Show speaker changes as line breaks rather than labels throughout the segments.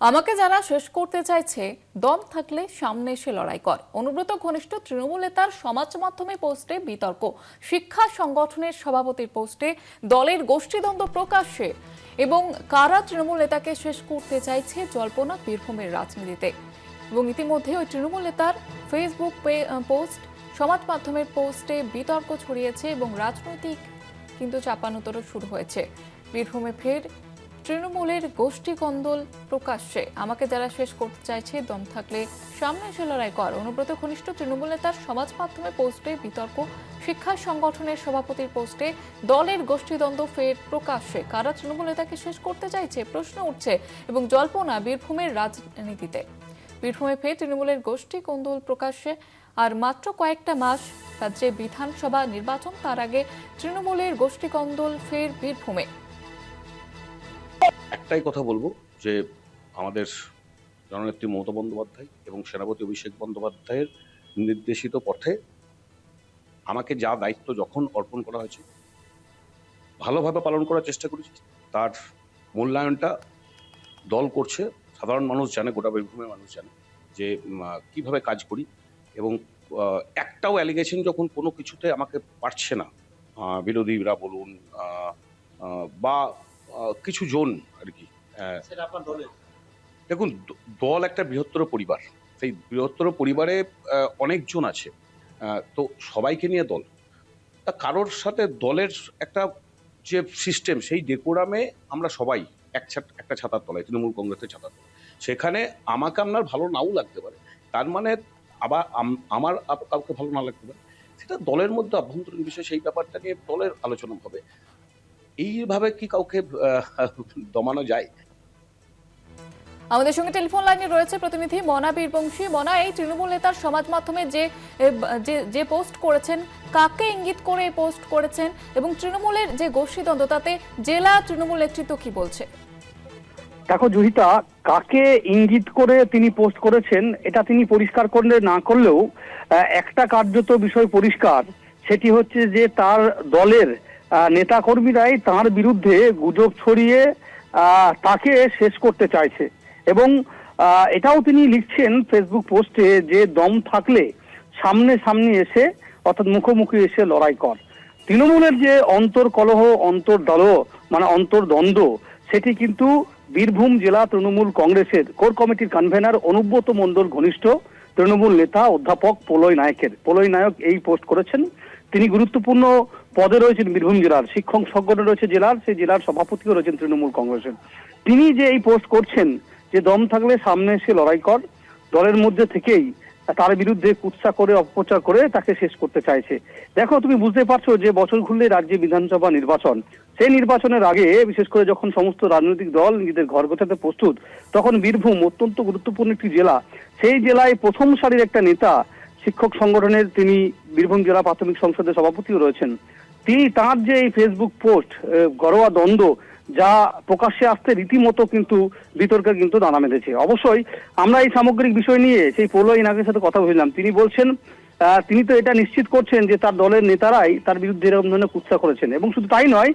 আমাকে যারা শেষ করতে চাইছে, দম থাকলে সামনে এসে লড়াই কর। অনুব্রত ঘনিষ্ঠ তৃণমূল নেতার সমাজ মাধ্যমে পোস্টে বিতর্ক। শিক্ষা সংগঠনের সভাপতির পোস্টে দলের গোষ্ঠীদ্বন্দ্ব প্রকাশ্যে। এবং কারা তৃণমূল নেতাকে শেষ করতে চাইছে জল্পনা বীরভূমের রাজনীতিতে। এবং ইতিমধ্যে ওই তৃণমূল নেতার ফেসবুক পোস্ট, সমাজ মাধ্যমের পোস্টে বিতর্ক ছড়িয়েছে এবং রাজনৈতিক কিন্তু চাপানোতরও শুরু হয়েছে। বীরভূমে ফের তৃণমূলের গোষ্ঠী কন্দল প্রকাশ্যে। আমাকে যারা শেষ করতে চাইছে, দম থাকলে সামনে এসে লড়াই কর। অনুব্রত ঘনিষ্ঠ তৃণমূল নেতার সমাজ মাধ্যমে পোস্টে বিতর্ক। শিক্ষা সংগঠনের সভাপতির পোস্টে দলের গোষ্ঠীদ্বন্দ্ব ফের প্রকাশ্যে। কারা তৃণমূল নেতাকে শেষ করতে চাইছে? প্রশ্ন উঠছে এবং জল্পনা বীরভূমের রাজনীতিতে। বীরভূমে ফের তৃণমূলের গোষ্ঠী কন্দল প্রকাশ্যে। আর মাত্র কয়েকটা মাস রাজ্যে বিধানসভা নির্বাচন, তার আগে তৃণমূলের গোষ্ঠী কন্দল ফের বীরভূমে।
একটাই কথা বলব যে আমাদের জননেত্রী মমতা বন্দ্যোপাধ্যায় এবং সেনাপতি অভিষেক বন্দ্যোপাধ্যায়ের নির্দেশিত পথে আমাকে যা দায়িত্ব যখন অর্পণ করা হয়েছে, ভালোভাবে পালন করার চেষ্টা করেছি, তার মূল্যায়নটা দল করছে, সাধারণ মানুষ জানে, গোটা বীরভূমের মানুষ জানে যে কীভাবে কাজ করি এবং একটাও অ্যালিগেশন যখন কোনো কিছুতে আমাকে পারছে না বিরোধীরা বলুন বা কিছু জন আর কি।
দলের?
দেখুন দল একটা বৃহত্তর পরিবার। সেই বৃহত্তর পরিবারে অনেকজন আছে। তো সবাইকে নিয়ে দল। তা কারোর সাথে দলের একটা যে সিস্টেম সেই ডেকোরামে আমরা সবাই এক ছাত একটা ছাতার তলায় তৃণমূল কংগ্রেসের ছাতার তলায়। সেখানে আমাকে আপনার ভালো নাও লাগতে পারে। তার মানে আবার আমার কাউকে ভালো না লাগতে পারে। সেটা দলের মধ্যে অভ্যন্তরীণ বিষয় সেই ব্যাপারটা নিয়ে দলের আলোচনা হবে। এইভাবে কি কাউকে দমানো যায়?
আমাদের সঙ্গে টেলিফোন লাইনে রয়েছে প্রতিনিধি মনা বীরবংশী। মনা এই তৃণমূল নেতার সমাজ মাধ্যমে যে যে পোস্ট করেছেন কাকে ইঙ্গিত করে এই পোস্ট করেছেন এবং তৃণমূলের যে গোষ্ঠী গোষ্ঠীদ্বন্দ্ব তাতে জেলা তৃণমূল নেতৃত্ব কি বলছে?
দেখো জুহিতা কাকে ইঙ্গিত করে তিনি পোস্ট করেছেন এটা তিনি পরিষ্কার করলে না করলেও আহ, একটা কার্যত বিষয় পরিষ্কার সেটি হচ্ছে যে তার দলের আহ, নেতাকর্মীরাই তার বিরুদ্ধে গুজব ছড়িয়ে তাকে শেষ করতে চাইছে। এবং এটাও তিনি লিখছেন ফেসবুক পোস্টে যে দম থাকলে সামনে সামনে এসে অর্থাৎ মুখোমুখি এসে লড়াই কর। তৃণমূলের যে অন্তর্কলহ অন্তর্দল মানে অন্তর্দ্বন্দ্ব সেটি কিন্তু বীরভূম জেলা তৃণমূল কংগ্রেসের কোর কমিটির কনভেনার অনুব্রত মণ্ডল ঘনিষ্ঠ তৃণমূল নেতা অধ্যাপক পোলয় নায়কের। পোলয় নায়ক এই পোস্ট করেছেন। তিনি গুরুত্বপূর্ণ পদে রয়েছেন বীরভূম জেলার শিক্ষক সংগঠন রয়েছে জেলার, সেই জেলার সভাপতিও রয়েছেন তৃণমূল কংগ্রেসের। তিনি যে এই পোস্ট করছেন, যে দম থাকলে সামনে এসে লড়াই কর, দলের মধ্যে থেকেই তার বিরুদ্ধে কুৎসা করে, অপপ্রচার করে তাকে শেষ করতে চাইছে। দেখো, তুমি বুঝতে পারছ যে বছর ঘুরলে রাজ্যে বিধানসভা নির্বাচন। সেই নির্বাচনের আগে, বিশেষ করে যখন সমস্ত রাজনৈতিক দল নিজেদের ঘর গোছাতে প্রস্তুত, তখন বীরভূম অত্যন্ত গুরুত্বপূর্ণ একটি জেলা। সেই জেলায় প্রথম সারির একটা নেতা শিক্ষক সংগঠনের তিনি বীরভূম জেলা প্রাথমিক সংসদের সভাপতিও রয়েছেন। তিনি তার যে এই ফেসবুক পোস্ট গড়োয়া দ্বন্দ্ব যা প্রকাশ্যে আসতে রীতিমতো কিন্তু বিতর্কে কিন্তু দানা বেঁধেছে অবশ্যই আমরা এই সামগ্রিক বিষয় নিয়ে সেই পৌলয় নাগের সাথে কথা বললাম তিনি বলছেন তিনি তো এটা নিশ্চিত করছেন যে তার দলের নেতারাই তার বিরুদ্ধে এরকম ধরনের কুৎসা করেছেন। এবং শুধু তাই নয়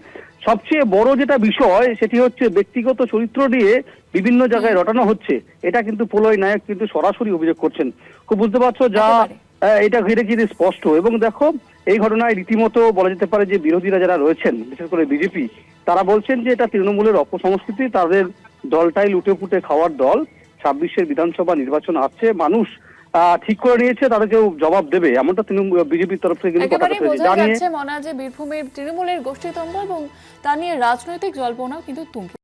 সবচেয়ে বড় যেটা বিষয় সেটি হচ্ছে ব্যক্তিগত চরিত্র দিয়ে বিভিন্ন জায়গায় রটানো হচ্ছে। এটা কিন্তু প্রলয় নায়ক কিন্তু সরাসরি অভিযোগ করছেন। খুব বুঝতে পারছ যা এটা ঘিরে ঘিরে স্পষ্ট। এবং দেখো এই ঘটনায় রীতিমতো বলা যেতে পারে যে বিরোধীরা যারা রয়েছেন বিশেষ করে বিজেপি তারা বলছেন যে এটা তৃণমূলের অপসংস্কৃতি তাদের দলটাই লুটে পুটে খাওয়ার দল। ছাব্বিশের বিধানসভা নির্বাচন আসছে মানুষ আহ, ঠিক করে নিয়েছে তাদেরকেও জবাব দেবে এমনটা তৃণমূল বিজেপির তরফ থেকে কিন্তু কথা হয়েছে জানিয়ে
মনা যে বীরভূমের তৃণমূলের গোষ্ঠীদ্বন্দ্ব এবং তা নিয়ে রাজনৈতিক জল্পনাও কিন্তু তুঙ্গে।